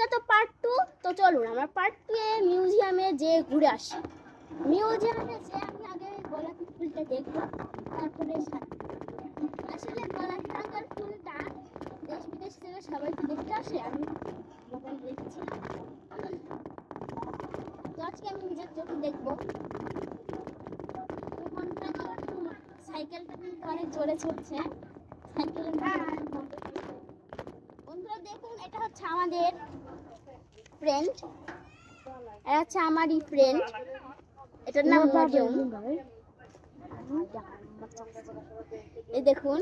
এটা তো part two তো চলুন আমরা পার্ট টু এ মিউজিয়ামে যে ঘুরে আসি। মিউজিয়ামে যে আমি আগে গোলাপি ফুলটা দেখব, তারপরে আসলে গোলাপি রঙের ফুলটা দেশ বিদেশ থেকে সবাই তো দেখতে আসে? আমি দেখছি। তো আজকে আমি নিজের চোখে দেখব। সাইকেলটা কিন্তু অনেক জোরে ছুটছে সাইকেলের বন্ধুরা, দেখুন, এটা হচ্ছে আমাদের ফ্রেন্ড এটা হচ্ছে আমারই ফ্রেন্ড এটার নাম মরিয়ম। এই দেখুন।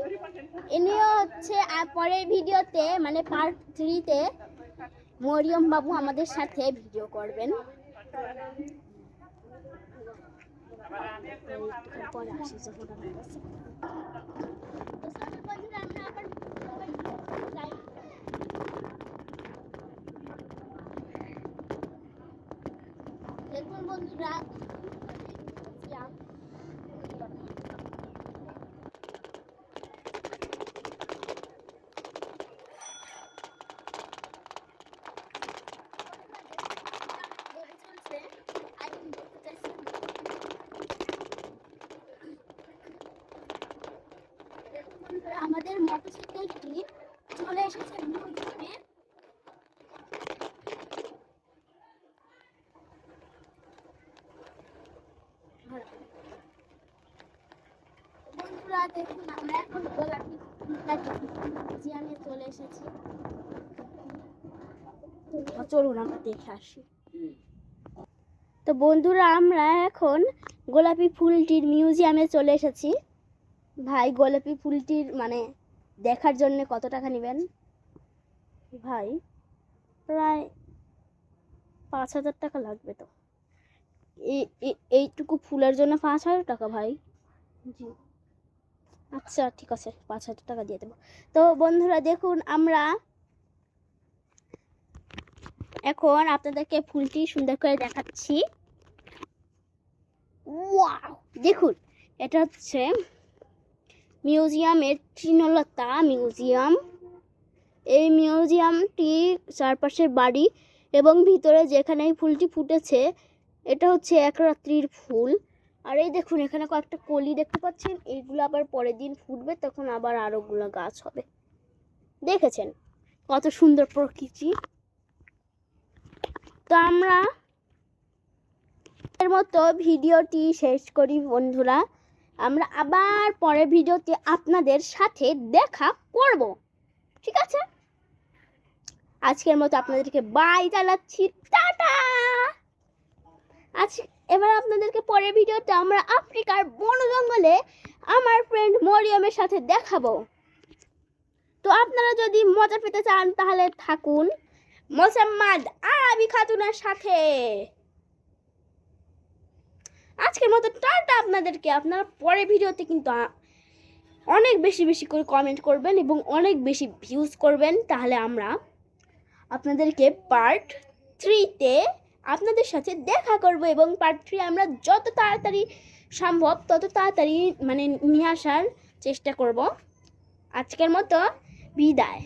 ইনিও হচ্ছে আর পরের ভিডিওতে মানে পার্ট থ্রিতে মরিয়ম বাবু আমাদের সাথে ভিডিও করবেন। পরে আসি যখন আমার কাছে। তো চলুন বন্ধুরা, আমরা আবার যাই। দেখুন বন্ধুরা। আমাদের মোটরসাইকেলটি চলে এসেছে মিউজিয়ামে দেখুন, আমরা এখন মিউজিয়ামে চলে এসেছি। চলুন আমরা দেখে আসি। তো বন্ধুরা, আমরা এখন গোলাপি ফুলটির মিউজিয়ামে চলে এসেছি। ভাই, গোলাপি ফুলটির মানে দেখার জন্য কত টাকা নেবেন? ভাই, প্রায় পাঁচ হাজার টাকা লাগবে তো। এই- এই- এইটুকু ফুলের জন্য পাঁচ হাজার টাকা, ভাই? জি। আচ্ছা ঠিক আছে, পাঁচ হাজার টাকা দিয়ে দেবো। তো বন্ধুরা, দেখুন, আমরা এখন আপনাদেরকে ফুলটি সুন্দর করে দেখাচ্ছি। দেখুন, এটা হচ্ছে মিউজিয়ামের তৃণলতা মিউজিয়াম। এই মিউজিয়ামটি চারপাশে বাড়ি এবং ভিতরে যেখানে ফুলটি ফুটেছে, এটা হচ্ছে এক রাত্রির ফুল। আর এই দেখুন, এখানে কয়েকটা কলি দেখতে পাচ্ছেন। এইগুলো আবার পরের দিন ফুটবে, তখন আবার আরোগুলো গাছ হবে। দেখেছেন কত সুন্দর প্রকৃতি? তো আমরা এর মতো ভিডিওটি শেষ করি বন্ধুরা। আমরা আবার পরের ভিডিওতে আপনাদের সাথে দেখা করব। ঠিক আছে? আজকের মতো আপনাদেরকে বাই জানাচ্ছি। টাটা! এবার আপনাদেরকে পরের ভিডিওতে আমরা আফ্রিকার বন জঙ্গলে আমার ফ্রেন্ড মরিয়মের সাথে দেখাবো। তো আপনারা যদি মজা পেতে চান, তাহলে থাকুন। মোসাম্মদ আরবি খাতুনের সাথে। আজকের মতো টাটা আপনাদেরকে। আপনারা পরের ভিডিওতে কিন্তু অনেক বেশি বেশি করে কমেন্ট করবেন এবং অনেক বেশি ভিউজ করবেন। তাহলে আমরা আপনাদেরকে পার্ট থ্রিতে আপনাদের সাথে দেখা করব এবং পার্ট থ্রি আমরা যত তাড়াতাড়ি সম্ভব, তত তাড়াতাড়ি মানে নিয়ে আসার চেষ্টা করব। আজকের মতো বিদায়।